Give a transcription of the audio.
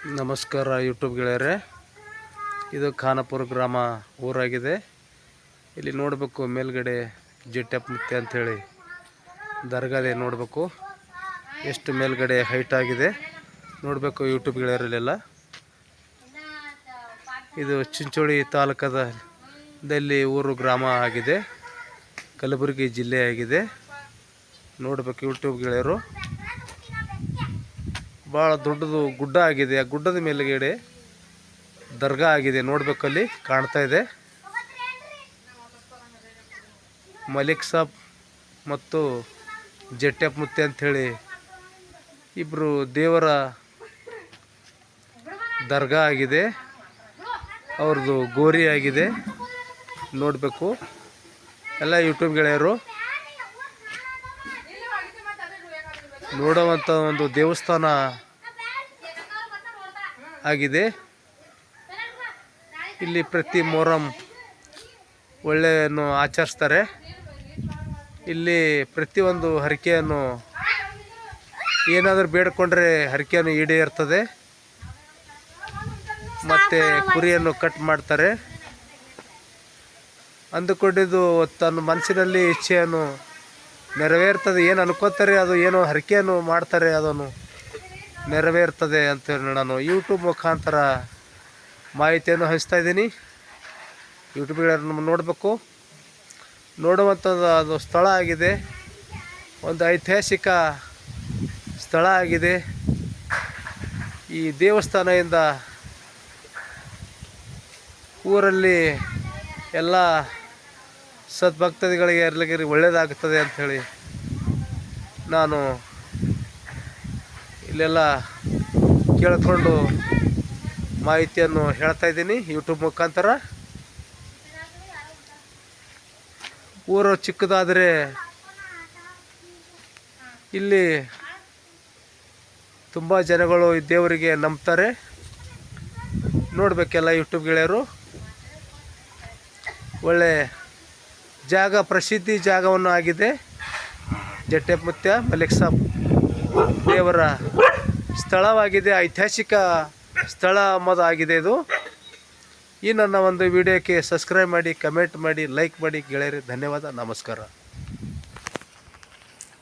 ನಮಸ್ಕಾರ ಯೂಟ್ಯೂಬ್ ಗೆಳೆಯರೆ. ಇದು ಖಾನಾಪುರ ಗ್ರಾಮ ಊರಾಗಿದೆ. ಇಲ್ಲಿ ನೋಡಬೇಕು ಮೇಲ್ಗಡೆ ಜಿಟ್ಟೆಪ್ ಮುತ್ತೆ ಅಂಥೇಳಿ ದರ್ಗಾದೆ ನೋಡಬೇಕು. ಎಷ್ಟು ಮೇಲ್ಗಡೆ ಹೈಟ್ ಆಗಿದೆ. ನೋಡಬೇಕು ಯೂಟ್ಯೂಬ್ ಗೆಳೆಯರಲ್ಲೆಲ್ಲ. ಇದು ಚಿಂಚೋಳಿ ತಾಲೂಕದಲ್ಲಿ ಊರು ಗ್ರಾಮ ಆಗಿದೆ. ಕಲಬುರಗಿ ಜಿಲ್ಲೆ ಆಗಿದೆ. ನೋಡಬೇಕು ಯೂಟ್ಯೂಬ್ ಗೆಳೆಯರು. ಭಾಳ ದೊಡ್ಡದು ಗುಡ್ಡ ಆಗಿದೆ. ಆ ಗುಡ್ಡದ ಮೇಲುಗಡೆ ದರ್ಗಾ ಆಗಿದೆ. ನೋಡ್ಬೇಕಲ್ಲಿ ಕಾಣ್ತಾ ಇದೆ. ಮಲಿಕ್ ಸಾಬ್ ಮತ್ತು ಜಟ್ಟೆಪ್ ಮುತ್ತೆ ಅಂಥೇಳಿ ಇಬ್ಬರು ದೇವರ ದರ್ಗಾ ಆಗಿದೆ. ಅವ್ರದ್ದು ಗೋರಿ ಆಗಿದೆ. ನೋಡಬೇಕು. ಎಲ್ಲ ಯೂಟ್ಯೂಬ್ ಗೆಳೆಯರು ನೋಡುವಂಥ ಒಂದು ದೇವಸ್ಥಾನ ಆಗಿದೆ. ಇಲ್ಲಿ ಪ್ರತಿ ಮೊಹರಂ ಒಳ್ಳೆಯನ್ನು ಆಚರಿಸ್ತಾರೆ. ಇಲ್ಲಿ ಪ್ರತಿಯೊಂದು ಹರಕೆಯನ್ನು ಏನಾದರೂ ಬೇಡಿಕೊಂಡ್ರೆ ಹರಕೆಯನ್ನು ಈಡೇರ್ತದೆ. ಮತ್ತು ಕುರಿಯನ್ನು ಕಟ್ ಮಾಡ್ತಾರೆ. ಅಂದುಕೊಂಡಿದ್ದು ತನ್ನ ಮನಸ್ಸಿನಲ್ಲಿ ಇಚ್ಛೆಯನ್ನು ನೆರವೇರ್ತದೆ, ಏನು ಅನ್ಕೋತಾರೆ, ಅದು ಏನು ಹರಕೆಯನ್ನು ಮಾಡ್ತಾರೆ, ಅದನ್ನು ನೆರವೇರ್ತದೆ ಅಂತೇಳಿ ನಾನು ಯೂಟ್ಯೂಬ್ ಮುಖಾಂತರ ಮಾಹಿತಿಯನ್ನು ಹಂಚ್ತಾ ಇದ್ದೀನಿ. ಯೂಟ್ಯೂಬ್ಗಳನ್ನು ನೋಡಬೇಕು. ನೋಡುವಂಥದ್ದು ಅದು ಸ್ಥಳ ಆಗಿದೆ. ಒಂದು ಐತಿಹಾಸಿಕ ಸ್ಥಳ ಆಗಿದೆ. ಈ ದೇವಸ್ಥಾನದಿಂದ ಊರಲ್ಲಿ ಎಲ್ಲ ಸದ್ಭಕ್ತಗಳಿಗೆ ಒಳ್ಳೇದಾಗುತ್ತದೆ ಅಂತ ಅಂಥೇಳಿ ನಾನು ಇಲ್ಲೆಲ್ಲ ಕೇಳಿಕೊಂಡು ಮಾಹಿತಿಯನ್ನು ಹೇಳ್ತಾ ಇದ್ದೀನಿ ಯೂಟ್ಯೂಬ್ ಮುಖಾಂತರ. ಊರು ಚಿಕ್ಕದಾದರೆ ಇಲ್ಲಿ ತುಂಬ ಜನಗಳು ಈ ದೇವರಿಗೆ ನಂಬ್ತಾರೆ. ನೋಡಬೇಕೆಲ್ಲ ಯೂಟ್ಯೂಬ್ ಗೆಳೆಯರು. ಒಳ್ಳೆ ಜಾಗ ಪ್ರಸಿದ್ಧಿ ಜಾಗವನ್ನು ಆಗಿದೆ. ಜಟ್ಟೆಮುತ್ಯ ಸಾಬ್ ದೇವರ ಸ್ಥಳವಾಗಿದೆ. ಐತಿಹಾಸಿಕ ಸ್ಥಳ ಅನ್ನೋದು ಆಗಿದೆ ಇದು. ಈ ನನ್ನ ಒಂದು ವಿಡಿಯೋಕ್ಕೆ ಸಬ್ಸ್ಕ್ರೈಬ್ ಮಾಡಿ ಕಮೆಂಟ್ ಮಾಡಿ ಲೈಕ್ ಮಾಡಿ ಗೆಳೆಯರಿ, ಧನ್ಯವಾದ, ನಮಸ್ಕಾರ.